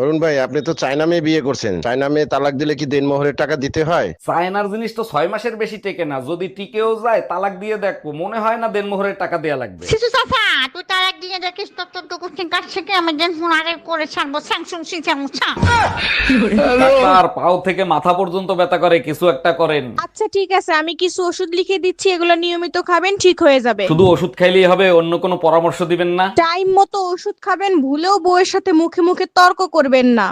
অরুণ ভাই আপনি তো চায়না মেয়ে বিয়ে করছেন। চায়না মেয়ে তালাক দিলে কি দেনমোহরের টাকা দিতে হয়? চায়নার জিনিস তো ছয় মাসের বেশি টেকে না। যদি টিকেও যায় তালাক দিয়ে দেখব। মনে হয় না দেনমোহরের টাকা দেয়া লাগবে। শিশু চাচা তুই তার একদিনে দেখিস তোর তোর তো কুচিং কাছ থেকে আমি যেন ফোনারে করে ছাড়বো স্যামসুং সিস্যামুছা ডাক্তার পাও থেকে মাথা পর্যন্ত ব্যথা করে কিছু একটা করেন। আচ্ছা ঠিক আছে আমি কিছু ওষুধ লিখে দিচ্ছি এগুলো নিয়মিত খাবেন ঠিক হয়ে যাবে। শুধু ওষুধ খাইলেই হবে অন্য কোনো পরামর্শ দিবেন না? টাইম মতো ওষুধ খাবেন ভুলেও বউয়ের সাথে মুখে মুখে তর্ক করবেন না।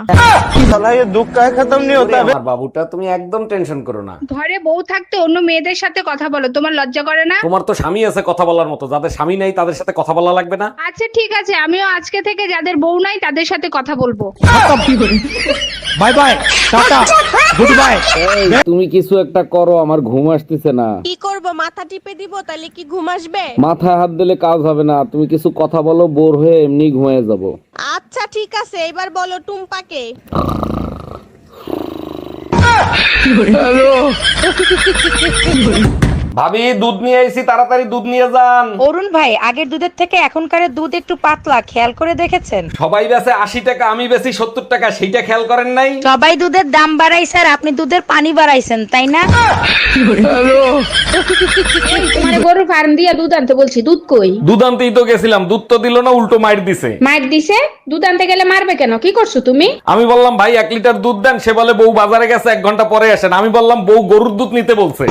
আমার বাবুটা তুমি একদম টেনশন করো না। ঘরে বউ থাকতে অন্য মেয়েদের সাথে কথা বলো তোমার লজ্জা করে না? তোমার তো স্বামী আছে কথা বলার মতো যাদের স্বামী নেই তাদের সাথে কথা বলা লাগবে না? আচ্ছা ঠিক আছে আমিও আজকে থেকে যাদের বউ নাই তাদের সাথে কথা বলব। Bye bye tata goodbye. তুমি কিছু একটা করো আমার ঘুম আসতেছে না। কি করব মাথা টিপে দিব তাহলে কি ঘুম আসবে? মাথায় হাত দিলে কাজ হবে না তুমি কিছু কথা বলো বোর হয়ে এমনি ঘুমিয়ে যাব। আচ্ছা ঠিক আছে এবার বলো টুম্পাকে। ভাবি দুধ নিয়ে আইছি তাড়াতাড়ি দুধ নিয়ে যান। অরুণ ভাই আগের দুধের থেকে এখনকার দুধ একটু পাতলা খেয়াল করে দেখেছেন? সবাই বেচে আশি টাকা আমি বেশি সত্তর টাকা সেইটা খেয়াল করেন নাই? সবাই দুধের দাম বাড়াইছে আর আপনি দুধের পানি বাড়াইছেন তাই না? তোমার গরুর ফার্ম দিয়া দুধ আনতে বলছি দুধ কই? দুধ আনতেই তো গেছিলাম দুধ তো দিল না উল্টো মাইর দিছে। মাইর দিছে? দুধ আনতে গেলে মারবে কেন? কি করছ তুমি? আমি বললাম ভাই এক লিটার দুধ দেন। সে বলে বউ বাজারে গেছে এক ঘণ্টা পরে আসেন। আমি বললাম বউ গরুর দুধ নিতে বলছে।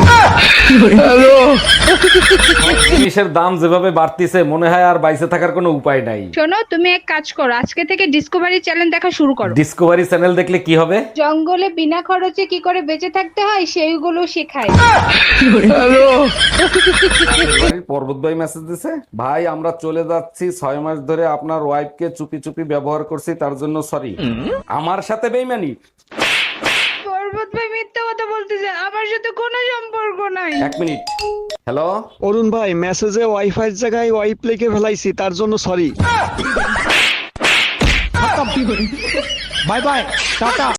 জিনিসের দাম যেভাবে বাড়তিছে মনে হয় আর বাইসে থাকার কোনো উপায় নাই। শোনো তুমি এক কাজ করো আজকে থেকে ডিসকভারি চ্যানেল দেখা শুরু করো। ডিসকভারি চ্যানেল দেখলে কি হবে? জঙ্গলে বিনা খরচে কি করে বেঁচে থাকতে হয় সেইগুলো শেখায়। পর্বত ভাই মেসেজ দিছে। ভাই আমরা চলে যাচ্ছি ছয় মাস ধরে আপনার ওয়াইফ কে চুপি চুপি ব্যবহার করছি তার জন্য সরি আমার সাথে বেইমানি? পর্বত ভাই মিথ্যা কথা বলতেছে আমার সাথে কোনো সম্পর্ক নাই। এক মিনিট। হ্যালো অরুণ ভাই মেসেজে ওয়াইফাই এর জায়গায় ওয়াইপ লিখে ফেলাইছি তার জন্য সরি বাই বাই টাটা।